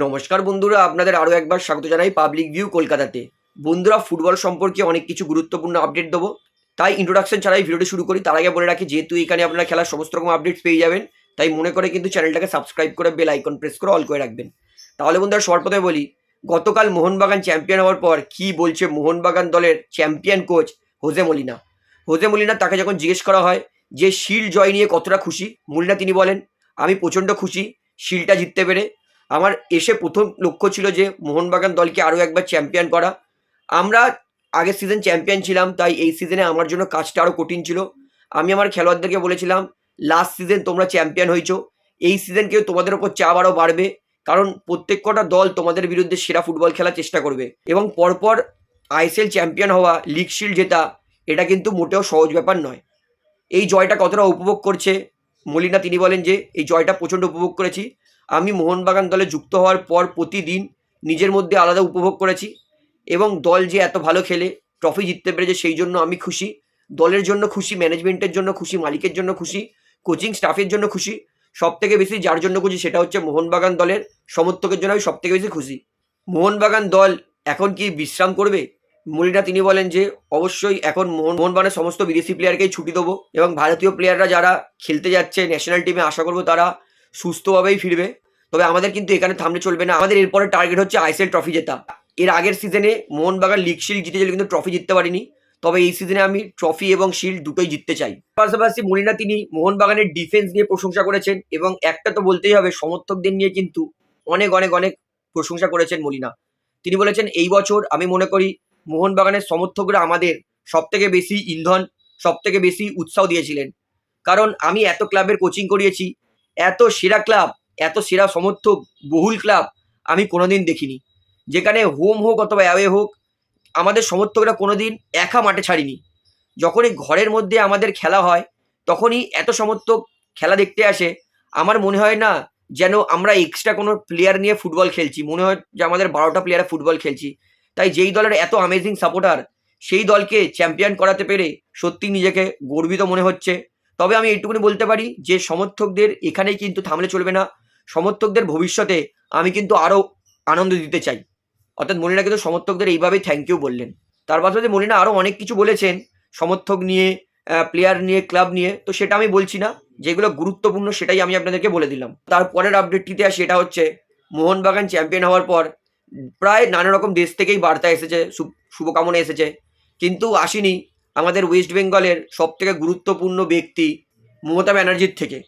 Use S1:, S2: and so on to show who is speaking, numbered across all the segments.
S1: নমস্কার বন্ধুরা, আপনাদের আরও একবার স্বাগত জানাই পাবলিক ভিউ কলকাতাতে। বন্ধুরা, ফুটবল সম্পর্কে অনেক কিছু গুরুত্বপূর্ণ আপডেট দেবো। তাই ইন্ট্রোডাকশন ছাড়াই ভিডিওটি শুরু করি। তার আগে বলে রাখি, যেহেতু এখানে আপনারা খেলার সমস্ত রকম আপডেটস পেয়ে যাবেন, তাই মনে করে কিন্তু চ্যানেলটাকে সাবস্ক্রাইব করে বেল আইকন প্রেস করে অল করে রাখবেন। তাহলে বন্ধুরা, সবার প্রথমে বলি, গতকাল মোহনবাগান চ্যাম্পিয়ন হওয়ার পর কি বলছে মোহনবাগান দলের champion coach Jose Molina? Jose Molina তাকে যখন জিজ্ঞেস করা হয় যে, শিল জয় নিয়ে কতটা খুশি? মলিনা তিনি বলেন, আমি প্রচণ্ড খুশি, শিলটা জিততে পেরে। আমার এসে প্রথম লক্ষ্য ছিল যে মোহনবাগান দলকে আরও একবার চ্যাম্পিয়ন করা। আমরা আগের সিজন চ্যাম্পিয়ন ছিলাম, তাই এই সিজনে আমার জন্য কাজটা আরও কঠিন ছিল। আমি আমার খেলোয়াড়দেরকে বলেছিলাম লাস্ট সিজন তোমরা চ্যাম্পিয়ন হয়েছো। এই সিজনকেও তোমাদের ওপর চাপ আরও বাড়বে, কারণ প্রত্যেক কটা দল তোমাদের বিরুদ্ধে সেরা ফুটবল খেলার চেষ্টা করবে। এবং পরপর আইএসএল চ্যাম্পিয়ন হওয়া লিগ শিল্ড জেতা, এটা কিন্তু মোটেও সহজ ব্যাপার নয়। এই জয়টা কতটা উপভোগ করছে, মলিনা তিনি বলেন যে, এই জয়টা প্রচণ্ড উপভোগ করেছি। আমি মোহনবাগান দলে যুক্ত হওয়ার পর প্রতিদিন নিজের মধ্যে আলাদা উপভোগ করেছি এবং দল যে এত ভালো খেলে ট্রফি জিততে পেরেছে সেই জন্য আমি খুশি। দলের জন্য খুশি ম্যানেজমেন্টের জন্য খুশি, মালিকের জন্য খুশি কোচিং স্টাফের জন্য খুশি। সব থেকে বেশি যার জন্য খুশি সেটা হচ্ছে মোহনবাগান দলের সমর্থকের জন্য আমি সব থেকে বেশি খুশি। মোহনবাগান দল এখন কি বিশ্রাম করবে? মলিনা, তিনি বলেন যে, অবশ্যই এখন মোহন, মোহনবাগানের সমস্ত বিদেশি প্লেয়ারকেই ছুটি দেবো এবং ভারতীয় প্লেয়াররা যারা খেলতে যাচ্ছে ন্যাশনাল টিমে আশা করব তারা সুস্থভাবেই ফিরবে। তবে আমাদের কিন্তু এখানে থামলে চলবে না। আমাদের এরপরে টার্গেট হচ্ছে আইসিএল ট্রফি জেতা। এর আগের সিজনে মোহনবাগান লিগ শিল্ড জিতেছিল কিন্তু ট্রফি জিততে পারিনি। তবে এই সিজনে আমি ট্রফি এবং শিল্ড দুটোই জিততে চাই। পাশাপাশি মলিনা তিনি মোহনবাগানের ডিফেন্স নিয়ে প্রশংসা করেছেন এবং একটা তো বলতেই হবে, সমর্থকদের নিয়ে কিন্তু অনেক অনেক অনেক প্রশংসা করেছেন মলিনা তিনি বলেছেন, এই বছর আমি মনে করি মোহনবাগানের সমর্থকরা আমাদের সব থেকে বেশি ইন্ধন সব থেকে বেশি উৎসাহ দিয়েছিলেন। কারণ আমি এত ক্লাবের কোচিং করিয়েছি, এত সেরা ক্লাব এত সেরা সমর্থক বহুল ক্লাব আমি কোনোদিন দেখিনি। যেখানে হোম হোক অথবা অ্যাওয়ে হোক, আমাদের সমর্থকরা কোনোদিন একা মাঠে ছাড়িনি। যখনই ঘরের মধ্যে আমাদের খেলা হয়, তখনই এত সমর্থক খেলা দেখতে আসে। আমার মনে হয় না যেন আমরা এক্সট্রা কোনো প্লেয়ার নিয়ে ফুটবল খেলছি। মনে হয় যে আমাদের বারোটা প্লেয়ারে ফুটবল খেলছি। তাই যেই দলের এত আমেজিং সাপোর্টার সেই দলকে চ্যাম্পিয়ন করাতে পেরে সত্যি নিজেকে গর্বিত মনে হচ্ছে। তবে আমি এইটুকুনি বলতে পারি যে সমর্থকদের এখানেই কিন্তু থামলে চলবে না। সমর্থকদের ভবিষ্যতে আমি কিন্তু আরও আনন্দ দিতে চাই। অর্থাৎ মনিরা কিন্তু সমর্থকদের এইভাবেই থ্যাংক ইউ বললেন। তার পাশাপাশি মনিরা আরও অনেক কিছু বলেছেন, সমর্থক নিয়ে প্লেয়ার নিয়ে ক্লাব নিয়ে। তো সেটা আমি বলছি না, যেগুলো গুরুত্বপূর্ণ সেটাই আমি আপনাদেরকে বলে দিলাম। তারপরের আপডেটটিতে আসি, এটা হচ্ছে মোহনবাগান চ্যাম্পিয়ন হওয়ার পর প্রায় নানা রকম দেশ থেকেই বার্তা এসেছে শুভকামনা এসেছে। কিন্তু আসেনি আমাদের ওয়েস্ট বেঙ্গলের সবথেকে গুরুত্বপূর্ণ ব্যক্তি মমতা ব্যানার্জির থেকে।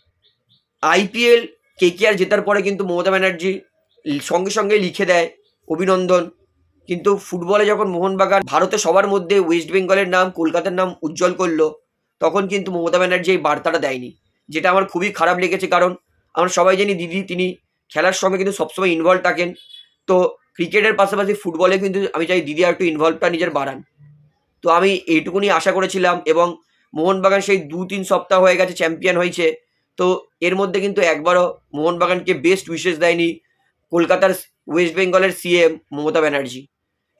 S1: আইপিএল কেকেআর জেতার পরে কিন্তু মমতা ব্যানার্জি সঙ্গে সঙ্গে লিখে দেয় অভিনন্দন। কিন্তু ফুটবলে যখন মোহনবাগান ভারতে সবার মধ্যে ওয়েস্ট বেঙ্গলের নাম, কলকাতার নাম উজ্জ্বল করল, তখন কিন্তু মমতা ব্যানার্জি এই বার্তাটা দেয়নি। যেটা আমার খুবই খারাপ লেগেছে কারণ আমরা সবাই জানি দিদি, তিনি খেলার সঙ্গে কিন্তু সবসময় ইনভলভ থাকেন। তো ক্রিকেটের পাশাপাশি ফুটবলে কিন্তু আমি চাই দিদি আর একটু ইনভলভটা নিজের বাড়ান। তো আমি এইটুকুনি আশা করেছিলাম এবং মোহনবাগান সেই দু তিন সপ্তাহ হয়ে গেছে চ্যাম্পিয়ন হয়েছে। তো এর মধ্যে কিন্তু একবারও মোহনবাগানকে বেস্ট উইশেস দেয়নি কলকাতার ওয়েস্ট বেঙ্গলের সিএম মমতা ব্যানার্জি।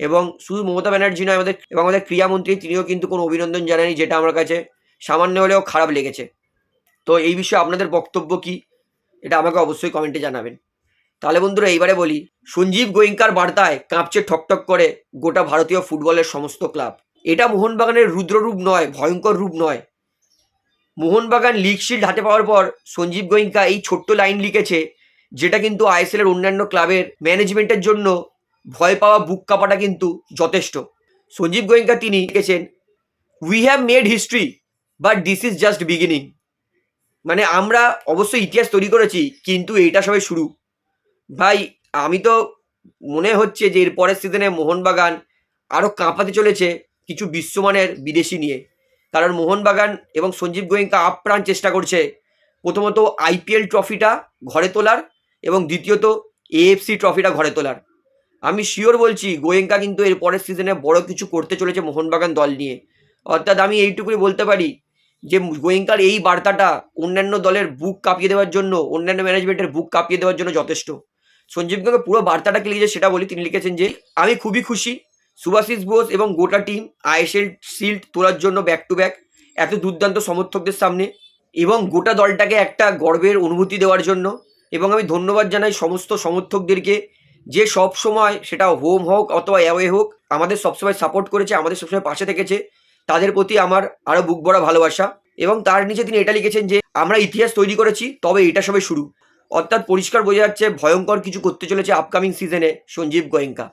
S1: এবং শুধু মমতা ব্যানার্জি নয়, আমাদের এবং আমাদের ক্রীড়ামন্ত্রী তিনিও কিন্তু কোনো অভিনন্দন জানায়নি যেটা আমার কাছে সামান্য হলেও খারাপ লেগেছে। তো এই বিষয়ে আপনাদের বক্তব্য কি? এটা আমাকে অবশ্যই কমেন্টে জানাবেন। তাহলে বন্ধুরা, এইবারে বলি, সঞ্জীব গোয়েঙ্কার বার্তায় কাঁপছে ঠকঠক করে গোটা ভারতীয় ফুটবলের সমস্ত ক্লাব। এটা মোহনবাগানের রুদ্ররূপ নয়, ভয়ঙ্কর রূপ নয়। মোহনবাগান লিগ শিল্ড হাতে পাওয়ার পর সঞ্জীব গোয়েঙ্কা এই ছোট্ট লাইন লিখেছে, যেটা কিন্তু আইএসএল এর অন্যান্য ক্লাবের ম্যানেজমেন্টের জন্য ভয় পাওয়া বুক কাপাটা কিন্তু যথেষ্ট। সঞ্জীব গোয়েঙ্কা তিনি লিখেছেন we have made history but this is just beginning মানে আমরা অবশ্যই ইতিহাস তৈরি করেছি, কিন্তু এইটা সবাই শুরু। ভাই, আমি তো মনে হচ্ছে যে এর পরের সিজনে মোহনবাগান আরও কাঁপাতে চলেছে কিছু বিশ্বমানের বিদেশি নিয়ে। কারণ মোহনবাগান এবং সঞ্জীব গোয়েঙ্কা আপ্রাণ চেষ্টা করছে। প্রথমত আইপিএল ট্রফিটা ঘরে তোলার এবং দ্বিতীয়ত এএফসি ট্রফিটা ঘরে তোলার। আমি শিওর বলছি, গোয়েঙ্কা কিন্তু এর পরের সিজনে বড় কিছু করতে চলেছে মোহনবাগান দল নিয়ে। অর্থাৎ আমি এইটুকুই বলতে পারি যে, গোয়েঙ্কার এই বার্তাটা অন্যান্য দলের বুক কাঁপিয়ে দেওয়ার জন্য, অন্যান্য ম্যানেজমেন্টের বুক কাঁপিয়ে দেওয়ার জন্য যথেষ্ট। সঞ্জীব গোয়েঙ্কা পুরো বার্তাটা কি লিখেছে সেটা বলি। তিনি লিখেছেন যে, আমি খুবই খুশি সুভাশিস বোস এবং গোটা টিম আইএসএল শিল্ড তোলার জন্য ব্যাক টু ব্যাক এত দুর্দান্ত সমর্থকদের সামনে এবং গোটা দলটাকে একটা গর্বের অনুভূতি দেওয়ার জন্য। এবং আমি ধন্যবাদ জানাই সমস্ত সমর্থকদেরকে যে সব সময় সেটা হোম হোক অথবা অ্যাওয়ে হোক, আমাদের সবসময় সাপোর্ট করেছে, আমাদের সবসময় পাশে থেকেছে। তাদের প্রতি আমার আরও বুক ভরা ভালোবাসা। এবং তার নিচে তিনি এটা লিখেছেন যে, আমরা ইতিহাস তৈরি করেছি, তবে এটা সবে শুরু। অর্থাৎ পরিষ্কার বোঝা যাচ্ছে ভয়ঙ্কর কিছু করতে চলেছে আপকামিং সিজনে সঞ্জীব গোয়েঙ্কা।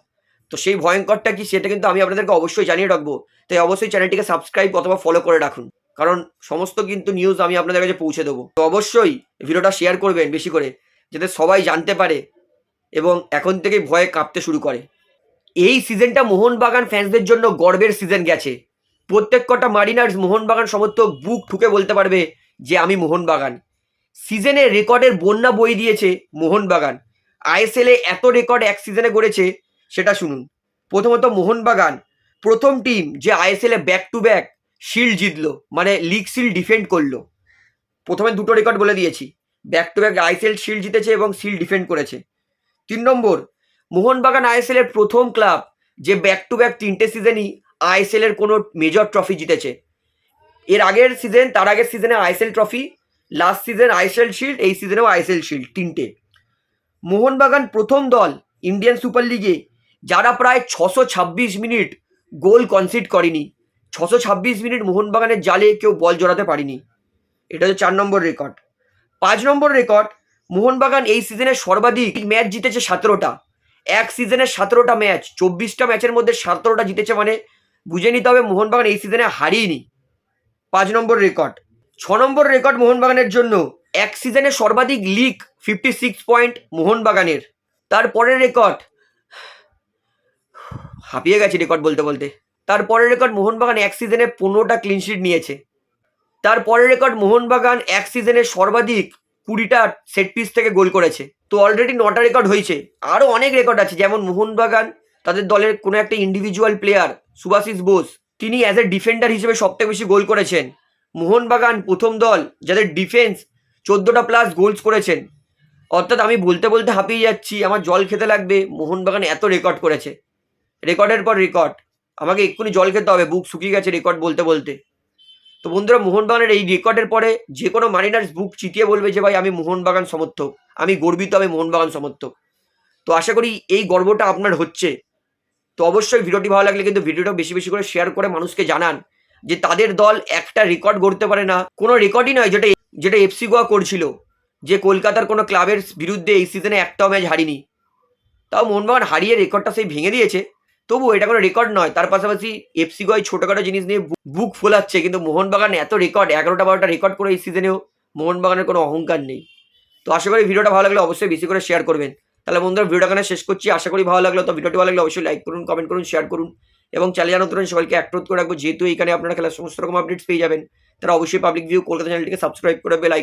S1: তো সেই ভয়ঙ্করটা কি সেটা কিন্তু আমি আপনাদেরকে অবশ্যই জানিয়ে রাখব। তাই অবশ্যই চ্যানেলটিকে সাবস্ক্রাইব অথবা ফলো করে রাখুন। কারণ সমস্ত কিন্তু নিউজ আমি আপনাদের কাছে পৌঁছে দেবো। তো অবশ্যই ভিডিওটা শেয়ার করবেন বেশি করে, যাতে সবাই জানতে পারে এবং এখন থেকেই ভয়ে কাঁপতে শুরু করে। এই সিজনটা মোহনবাগান ফ্যান্সদের জন্য গর্বের সিজন গেছে। প্রত্যেক কটা মারিনার্স মোহনবাগান সমর্থক বুক ঠুকে বলতে পারবে যে আমি মোহনবাগান। সিজনে রেকর্ডের বন্যা বই দিয়েছে মোহনবাগান। আইএসএলে এত রেকর্ড এক সিজনে গড়েছে সেটা শুনুন। প্রথমত মোহনবাগান, প্রথম টিম যে আইএসএলে ব্যাক টু ব্যাক শিল্ড জিতলো মানে লিগ শিল্ড ডিফেন্ড করল। প্রথমে দুটো রেকর্ড বলে দিয়েছি। Back to back ISL shield জিতেছে এবং শিল্ড ডিফেন্ড করেছে। তিন নম্বর, মোহনবাগান আইএসএল এর প্রথম ক্লাব যে ব্যাক টু ব্যাক তিনটে সিজনই আইএসএল এর কোনো মেজর ট্রফি জিতেছে। এর আগের সিজন তার আগের সিজনে ISL trophy last season ISL shield এই সিজনেও আইএসএল শিল্ড তিনটে। মোহনবাগান প্রথম দল ইন্ডিয়ান সুপার লিগে যারা প্রায় ছশো ছাব্বিশ মিনিট গোল কনসিড করেনি, ছশো ছাব্বিশ মিনিট মোহনবাগানের জালে কেউ বল জড়াতে পারেনি। এটা হচ্ছে চার নম্বর রেকর্ড পাঁচ নম্বর রেকর্ড মোহনবাগান এই সিজনে সর্বাধিক ম্যাচ জিতেছে সতেরোটা। এক সিজনে সতেরোটা ম্যাচ চব্বিশটা ম্যাচের মধ্যে সতেরোটা জিতেছে মানে বুঝে নিতে হবে মোহনবাগান এই সিজনে হারিয়েনি। পাঁচ নম্বর রেকর্ড ছ নম্বর রেকর্ড মোহনবাগানের জন্য এক সিজনে সর্বাধিক লিগ ফিফটি সিক্স পয়েন্ট মোহনবাগানের তারপরের রেকর্ড হাঁপিয়ে গেছে রেকর্ড বলতে বলতে। তারপরের রেকর্ড মোহনবাগান এক সিজনে পনেরোটা ক্লিনশিট নিয়েছে। তারপরের রেকর্ড মোহনবাগান এক সিজনে সর্বাধিক কুড়িটা সেট পিস থেকে গোল করেছে। তো অলরেডি নটা রেকর্ড হয়েছে। আরও অনেক রেকর্ড আছে, যেমন মোহনবাগান, তাদের দলের কোনো একটা ইন্ডিভিজুয়াল প্লেয়ার সুভাশিস বোস, তিনি অ্যাজ এ ডিফেন্ডার হিসেবে সবথেকে বেশি গোল করেছেন। মোহনবাগান প্রথম দল, যাদের ডিফেন্স চোদ্দোটা প্লাস গোলস করেছেন। অর্থাৎ আমি বলতে বলতে হাঁপিয়ে যাচ্ছি, আমার জল খেতে লাগবে, মোহনবাগান এত রেকর্ড করেছে। রেকর্ডের পর রেকর্ড আমাকে এক্ষুনি জল খেতে হবে, বুক শুকিয়ে গেছে রেকর্ড বলতে বলতে। তো বন্ধুরা, মোহনবাগানের এই রেকর্ডের পরে যে কোনো মারিনার্স বুক চিতিয়ে বলবে যে, ভাই, আমি মোহনবাগান সমর্থক। আমি গর্বিত আমি মোহনবাগান সমর্থক। তো আশা করি এই গর্বটা আপনার হচ্ছে। তো অবশ্যই ভিডিওটি ভালো লাগলে কিন্তু ভিডিওটা বেশি বেশি করে শেয়ার করে মানুষকে জানান যে, তাদের দল একটা রেকর্ড গড়তে পারে না। কোনো রেকর্ডই নয় যেটা যেটা এফসি গোয়া করছিল, যে কলকাতার কোনো ক্লাবের বিরুদ্ধে এই সিজনে একটাও ম্যাচ হারিনি। তাও মোহনবাগান হারিয়ে রেকর্ডটা সেই ভেঙে দিয়েছে। তবু এটা কোনো রেকর্ড নয়। তার পাশাপাশি এফসি গোয় ছোটোখাটো জিনিস নিয়ে বুক ফোলাচ্ছে, কিন্তু মোহনবাগান এত রেকর্ড এগারোটা বারোটা রেকর্ড করে এই সিজনেও মোহনবাগানের কোনো অহংকার নেই। তো আশা করি ভিডিওটা ভালো লাগলে অবশ্যই বেশি করে শেয়ার করবেন। তাহলে বন্ধুরা ভিডিওটা এখানে শেষ করছি। আশা করি ভালো লাগল। তো ভিডিওটি ভালো লাগলে অবশ্যই লাইক করুন কমেন্ট করুন শেয়ার করুন। এবং চ্যানেল জানাতে সবাইকে অ্যাক্রোধ করে রাখব। যেহেতু এখানে আপনারা খেলার সমস্ত রকম আপডেটস পেয়ে যাবেন, তারা অবশ্যই পাবলিক ভিউ কলকাতা চ্যানেলটিকে সাবস্ক্রাইব করে বেল